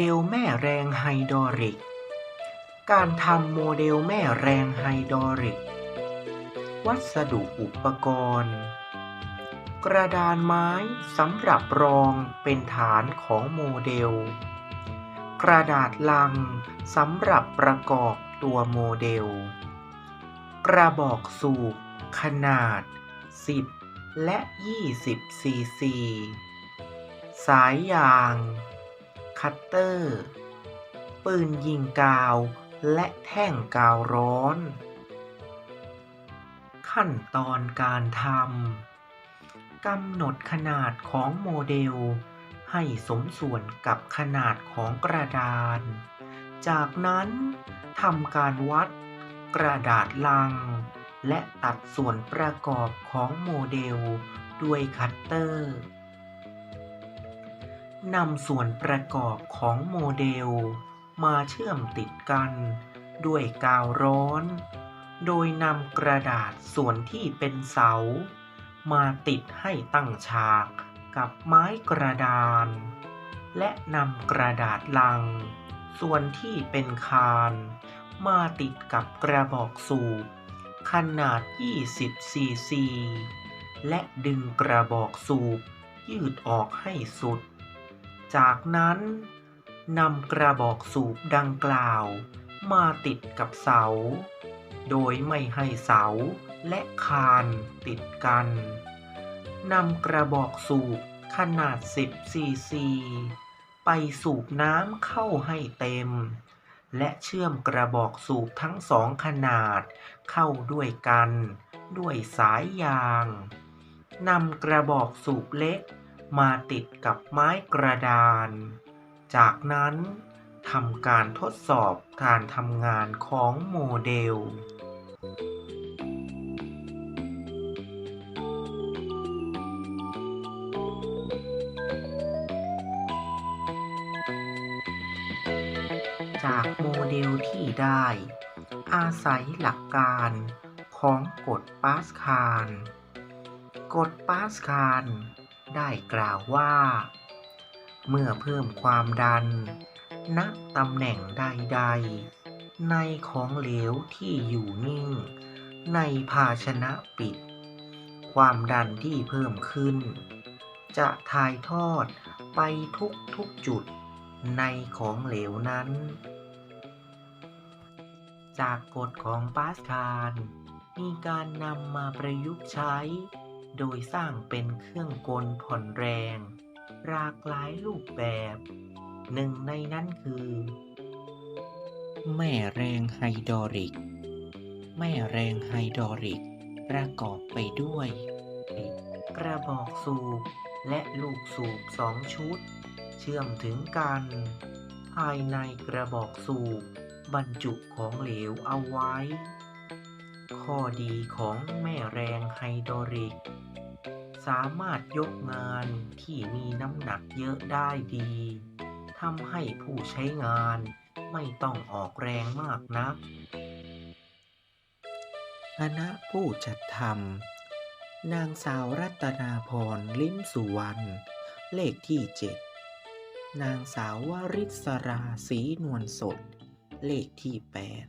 เดลแม่แรงไฮดรอลิก การทำโมเดลแม่แรงไฮดรอลิก วัสดุอุปกรณ์ กระดานไม้สำหรับรองเป็นฐานของโมเดล กระดาษลังสำหรับประกอบตัวโมเดล กระบอกสูบขนาด 10 และ 20 ซีซี สายยาง คัตเตอร์ ปืนยิงกาว และแท่งกาวร้อน ขั้นตอนการทำกำหนดขนาดของโมเดล ให้สมส่วนกับขนาดของกระดาน จากนั้นทำการวัดกระดาษลัง และตัดส่วนประกอบของโมเดลด้วยคัตเตอร์ นำส่วนประกอบของโมเดล มาเชื่อมติดกัน ด้วยกาวร้อน โดยนำกระดาษส่วนที่เป็นเสา มาติดให้ตั้งฉากกับไม้กระดาน และนำกระดาษลัง ส่วนที่เป็นคาน มาติดกับกระบอกสูบขนาด 20 ซีซี และดึงกระบอกสูบยืดออกให้สุด จากนั้นนำกระบอกสูบดังกล่าว มาติดกับเสา โดยไม่ให้เสาและคานติดกัน นำกระบอกสูบขนาด 10 ซีซี ไปสูบน้ำเข้าให้เต็ม และเชื่อมกระบอกสูบทั้งสองขนาดเข้าด้วยกัน ด้วยสายยาง นำกระบอกสูบเล็ก มาติดกับไม้กระดาน จากนั้นทำการทดสอบการทำงานของโมเดล จากโมเดลที่ได้ อาศัยหลักการของกฎปาสคาล กฎปาสคาล ได้กล่าวว่า เมื่อเพิ่มความดัน ณตำแหน่งใดๆ ในของเหลวที่อยู่นิ่ง ในภาชนะปิด ความดันที่เพิ่มขึ้น จะถ่ายทอดไปทุกทุกๆจุดในของเหลวนั้น จากกฎของปาสคาลมีการนำมาประยุกต์ใช้ โดยสร้างเป็นเครื่องกลผ่อนแรง หลากหลายรูปแบบ หนึ่งในนั้นคือ แม่แรงไฮดรอลิก แม่แรงไฮดรอลิก ประกอบไปด้วย กระบอกสูบและลูกสูบสองชุด เชื่อมถึงกัน ภายในกระบอกสูบบรรจุของเหลวเอาไว้ ข้อดีของแม่แรงไฮดรอลิก สามารถยกงานที่มีน้ำหนักเยอะได้ดีทำให้ผู้ใช้งานไม่ต้องออกแรงมากนักคณะผู้จัดทำนางสาวรัตนาพรลิ้มสุวรรณเลขที่เจ็ดนางสาววริศราศรีนวลสด เลขที่แปด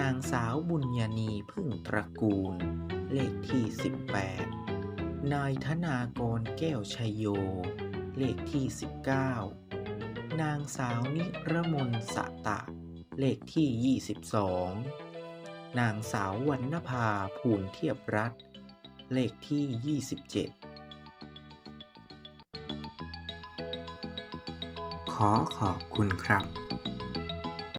นางสาวบุญญานีพึ่งตระกูล เลขที่สิบแปดนายธนากรแก้วชัยโย เลขที่สิบเก้านางสาวนิรมนสะตะ เลขที่ยี่สิบสองนางสาววรรณภาภูลเทียบรัฐ เลขที่ 27 ขอขอบคุณครับ